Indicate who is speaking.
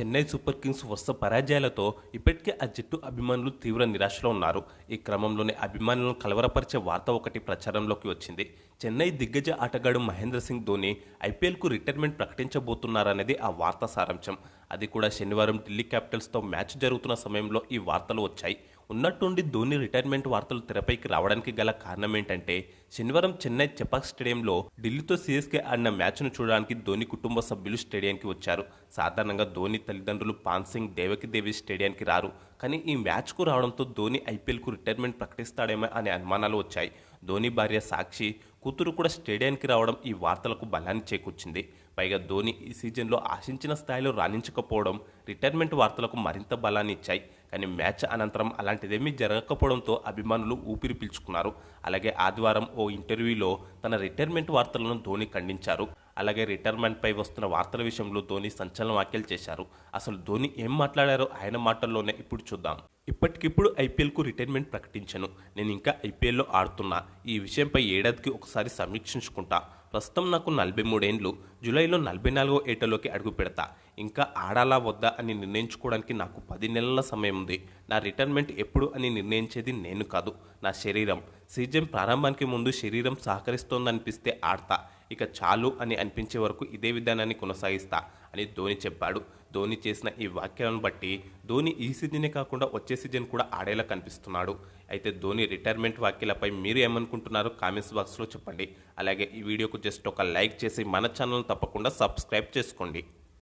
Speaker 1: Chennai super Kings వరుస పరాజయాలతో ఇప్పటికే ఆ జట్టు అభిమానులు తీవ్ర నిరాశలో ఉన్నారు. ఈ క్రమంలోనే అభిమానులను కలవరపరిచే వార్త ఒకటి ప్రచారంలోకి వచ్చింది. చెన్నై దిగ్గజ ఆటగాడు మహేంద్ర సింగ్ ధోని ఐపీఎల్కు రిటైర్మెంట్ ప్రకటించబోతున్నారనేది ఆ వార్త సారాంశం. అది కూడా శనివారం ఢిల్లీ క్యాపిటల్స్తో మ్యాచ్ జరుగుతున్న సమయంలో ఈ వార్తలు వచ్చాయి. ఉన్నట్టుండి ధోని రిటైర్మెంట్ వార్తలు తెరపైకి రావడానికి గల కారణం ఏంటంటే శనివారం చెన్నై చెపాక్ స్టేడియంలో ఢిల్లీతో సీఎస్కే ఆడిన మ్యాచ్ను చూడడానికి ధోని కుటుంబ సభ్యులు స్టేడియానికి వచ్చారు. సాధారణంగా ధోని తల్లిదండ్రులు పాన్ సింగ్ దేవకి దేవి స్టేడియానికి రారు. కానీ ఈ మ్యాచ్కు రావడంతో ధోని ఐపీఎల్కు రిటైర్మెంట్ ప్రకటిస్తాడేమో అనే అనుమానాలు వచ్చాయి. ధోని భార్య సాక్షి కూతురు కూడా స్టేడియానికి రావడం ఈ వార్తలకు బలాన్ని చేకూర్చింది. పైగా ధోని ఈ సీజన్లో ఆశించిన స్థాయిలో రాణించకపోవడం రిటైర్మెంట్ వార్తలకు మరింత బలాన్ని ఇచ్చాయి. కానీ మ్యాచ్ అనంతరం అలాంటిదేమీ జరగకపోవడంతో అభిమానులు ఊపిరి పీల్చుకున్నారు. అలాగే ఆదివారం ఓ ఇంటర్వ్యూలో తన రిటైర్మెంట్ వార్తలను ధోని ఖండించారు. అలాగే రిటైర్మెంట్పై వస్తున్న వార్తల విషయంలో ధోని సంచలన వ్యాఖ్యలు చేశారు. అసలు ధోని ఏం మాట్లాడారో ఆయన మాటల్లోనే ఇప్పుడు చూద్దాం. ఇప్పటికిప్పుడు ఐపీఎల్కు రిటైర్మెంట్ ప్రకటించను. నేను ఇంకా ఐపీఎల్లో ఆడుతున్నా. ఈ విషయంపై ఏడాదికి ఒకసారి సమీక్షించుకుంటా. ప్రస్తుతం నాకు నలభై మూడేండ్లు. జూలైలో నలభై నాలుగో ఏటలోకి అడుగు పెడతా. ఇంకా ఆడాలా వద్దా అని నిర్ణయించుకోవడానికి నాకు పది నెలల సమయం ఉంది. నా రిటైర్మెంట్ ఎప్పుడు అని నిర్ణయించేది నేను కాదు. నా శరీరం. సీజన్ ప్రారంభానికి ముందు శరీరం సహకరిస్తోందనిపిస్తే ఆడతా. ఇక చాలు అని అనిపించే వరకు ఇదే విధానాన్ని కొనసాగిస్తా అని ధోని చెప్పాడు. ధోని చేసిన ఈ వ్యాఖ్యలను బట్టి ధోని ఈ సీజనే కాకుండా వచ్చే సీజన్ కూడా ఆడేలా కనిపిస్తున్నాడు. అయితే ధోని రిటైర్మెంట్ వ్యాఖ్యలపై మీరు ఏమనుకుంటున్నారో కామెంట్స్ బాక్స్లో చెప్పండి. అలాగే ఈ వీడియోకు జస్ట్ ఒక లైక్ చేసి మన ఛానల్ తప్పకుండా సబ్స్క్రైబ్ చేసుకోండి.